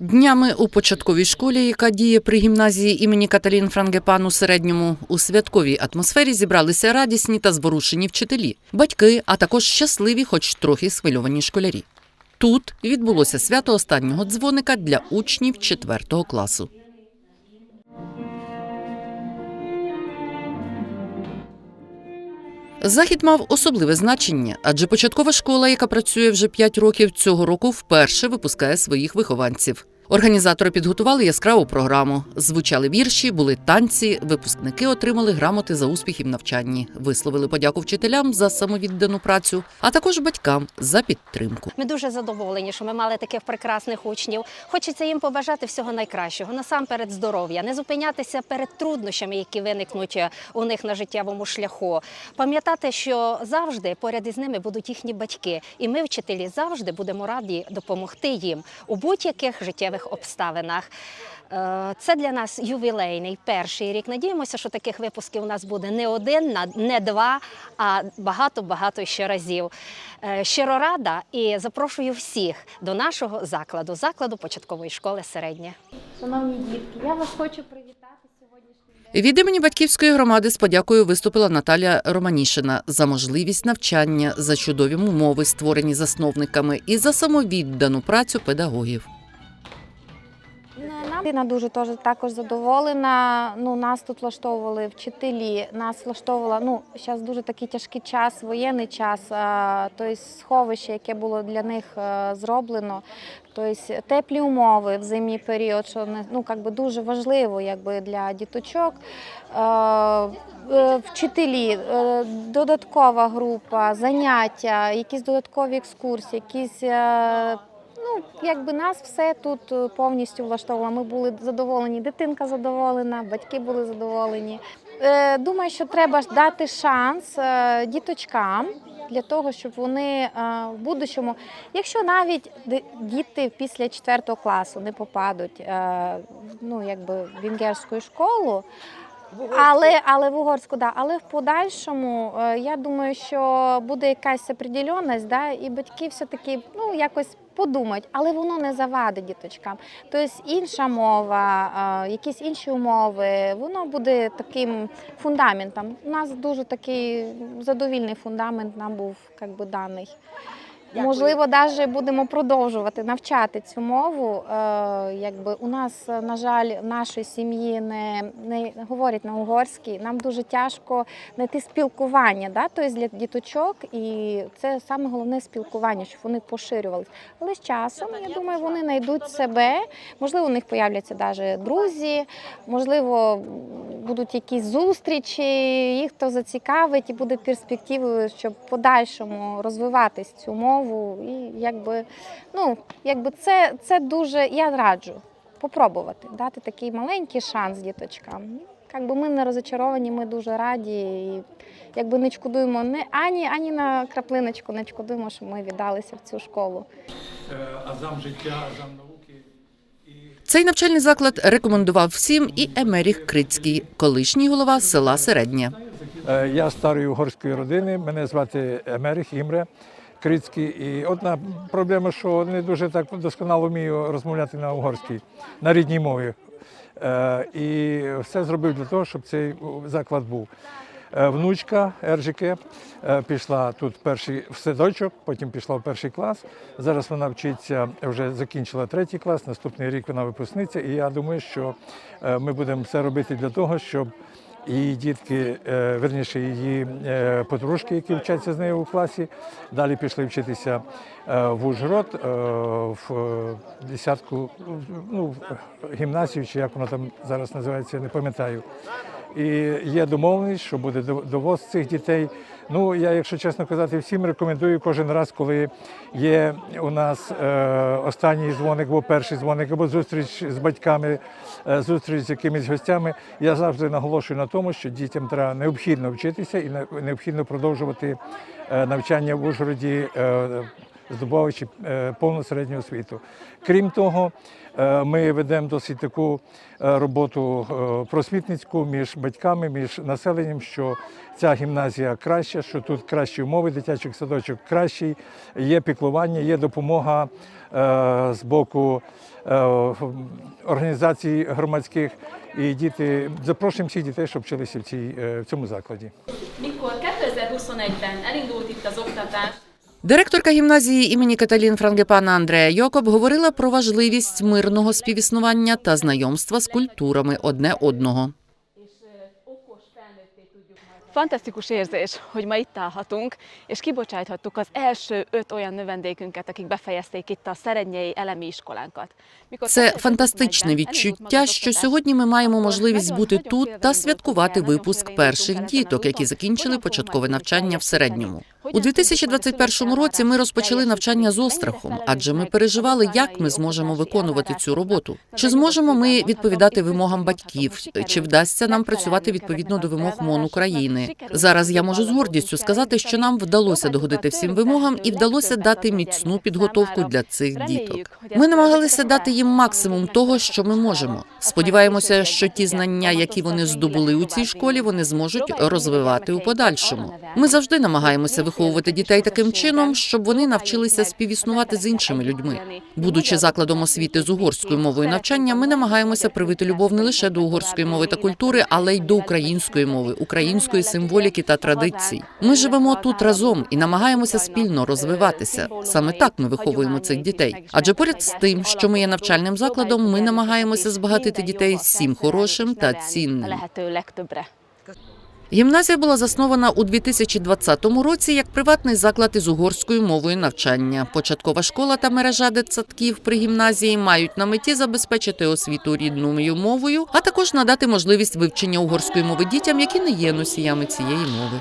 Днями у початковій школі, яка діє при гімназії імені Каталін Франгепан у середньому, у святковій атмосфері зібралися радісні та зворушені вчителі, батьки, а також щасливі, хоч трохи схвильовані школярі. Тут відбулося свято останнього дзвоника для учнів 4 класу. Захід мав особливе значення, адже початкова школа, яка працює вже 5 років, цього року вперше випускає своїх вихованців. Організатори підготували яскраву програму. Звучали вірші, були танці. Випускники отримали грамоти за успіхи в навчанні, висловили подяку вчителям за самовіддану працю, а також батькам за підтримку. Ми дуже задоволені, що ми мали таких прекрасних учнів. Хочеться їм побажати всього найкращого, насамперед здоров'я, не зупинятися перед труднощами, які виникнуть е, у них на життєвому шляху. Пам'ятати, що завжди поряд із ними будуть їхні батьки, і ми, вчителі, завжди будемо раді допомогти їм у будь-яких життєвих обставинах. Е, Це для нас ювілейний перший рік. Надіємося, що таких випусків у нас буде не один, не два, а багато-багато ще разів. Е, Щиро рада і запрошую всіх до нашого закладу, закладу початкової школи середня. Шановні дітки, я вас хочу привітати сьогоднішній день. Від імені батьківської громади з подякою виступила Наталя Романішина за можливість навчання, за чудові умови, створені засновниками, і за самовіддану працю педагогів. Дитина дуже теж також задоволена. Ну, нас тут влаштовували вчителі, нас влаштовувала, ну, зараз дуже такий тяжкий час, воєнний час, тобто сховище, яке було для них е, зроблено. Тобто теплі умови в зимній період, що ну, как би дуже важливо якби, для діточок. Е, е, Вчителі, додаткова група, заняття, якісь додаткові екскурсії, якісь Якби нас все тут е, повністю влаштовувало. Ми були задоволені, дитинка задоволена, батьки були задоволені. Е, Думаю, що треба дати шанс е, діточкам для того, щоб вони в будущому, якщо навіть діти після 4 класу не попадуть ну, якби в венгерську школу. Але, але в угорську, да. Але в подальшому е, я думаю, що буде якась определенність, да, і батьки все-таки ну, якось подумають, але воно не завадить діточкам. Тобто інша мова, е, якісь інші умови, воно буде таким фундаментом. У нас дуже такий задовільний фундамент нам був як би, даний. Можливо, навіть будемо продовжувати навчати цю мову. Е, якби у нас, е, на жаль, в нашій сім'ї не, не говорять на угорській. Нам дуже тяжко знайти спілкування, да? тобто для діточок, і це саме головне спілкування, щоб вони поширювалися. Але з часом, я думаю, вони знайдуть себе. Можливо, у них появляться навіть друзі, можливо, будуть якісь зустрічі, їх то зацікавить і буде перспективою, щоб подальшому розвиватись цю мову. І якби, ну, якби це, це дуже я раджу попробувати, дати такий маленький шанс діточкам. Якби ми не розочаровані, ми дуже раді. І якби не шкодуємо не ані, ані на краплиночку, не шкодуємо, що ми віддалися в цю школу. Е, азам життя, азам науки. І Цей навчальний заклад рекомендував всім і Емеріх Крицький, колишній голова села Середня. Е, Я старої угорської родини, мене звати Емерих Імре Крицький. І одна проблема, що не дуже так досконало вмію розмовляти на угорській, на рідній мові. Е, І все зробив для того, щоб цей заклад був. Е, Внучка Ержике е, пішла тут перший в садочок, потім пішла в перший клас. Зараз вона вчиться, вже закінчила третій клас, наступний рік вона випускниця. І я думаю, що ми будемо все робити для того, щоб її дітки, е, верніше, її е, подружки, які вчаться з нею у класі, далі пішли вчитися е, в Ужгород, в десятку, ну, в гімназію, чи як воно там зараз називається, не пам'ятаю. І є домовленість, що буде до- довоз цих дітей. Ну, я, якщо чесно казати, всім рекомендую кожен раз, коли є у нас е, останній дзвоник, або перший дзвоник, або зустріч з батьками, е, зустріч з якимись гостями. Я завжди наголошую на тому, що дітям треба необхідно вчитися і необхідно продовжувати е, навчання в Ужгороді. е, здобуваючи е, повну середню освіту. Крім того, е, ми ведемо досить таку е, роботу просвітницьку між батьками, між населенням, що ця гімназія краща, що тут кращі умови, дитячих садочок кращий, є піклування, є допомога з боку організацій громадських. І діти запрошуємо всіх дітей, щоб вчилися в, цій, в цьому закладі. Mikor 2021-ben elindult itt Директорка гімназії імені Каталін Франгепана Андрея Йокоб говорила про важливість мирного співіснування та знайомства з культурами одне одного. Fantasztikus érzés, hogy ma itt állhatunk, és kibocsáthattuk az első öt olyan növendékünket, akik befejezték itt a Szerednyei Elemi Iskolánkat. Це фантастичне відчуття, що сьогодні ми маємо можливість бути тут та святкувати випуск перших діток, які закінчили початкове навчання в середньому. У Hogyan 2021 році ми розпочали навчання з острахом, адже ми переживали, як ми зможемо виконувати цю роботу. Чи зможемо ми відповідати вимогам батьків? Чи вдасться нам працювати відповідно до вимог МОН України? Зараз я можу з гордістю сказати, що нам вдалося догодити всім вимогам і вдалося дати міцну підготовку для цих діток. Ми намагалися дати їм максимум того, що ми можемо. Сподіваємося, що ті знання, які вони здобули у цій школі, вони зможуть розвивати у подальшому. Ми завжди намагаємося виховувати дітей таким чином, щоб вони навчилися співіснувати з іншими людьми. Будучи закладом освіти з угорською мовою навчання, ми намагаємося привити любов не лише до угорської мови та культури, але й до української мови, української символіки та традицій. Ми живемо тут разом і намагаємося спільно розвиватися. Саме так ми виховуємо цих дітей. Адже поряд з тим, що ми є навчальним закладом, ми намагаємося збагатити дітей всім хорошим та цінним. Гімназія була заснована у 2020 році як приватний заклад із угорською мовою навчання. Початкова школа та мережа дитсадків при гімназії мають на меті забезпечити освіту рідною мовою, а також надати можливість вивчення угорської мови дітям, які не є носіями цієї мови.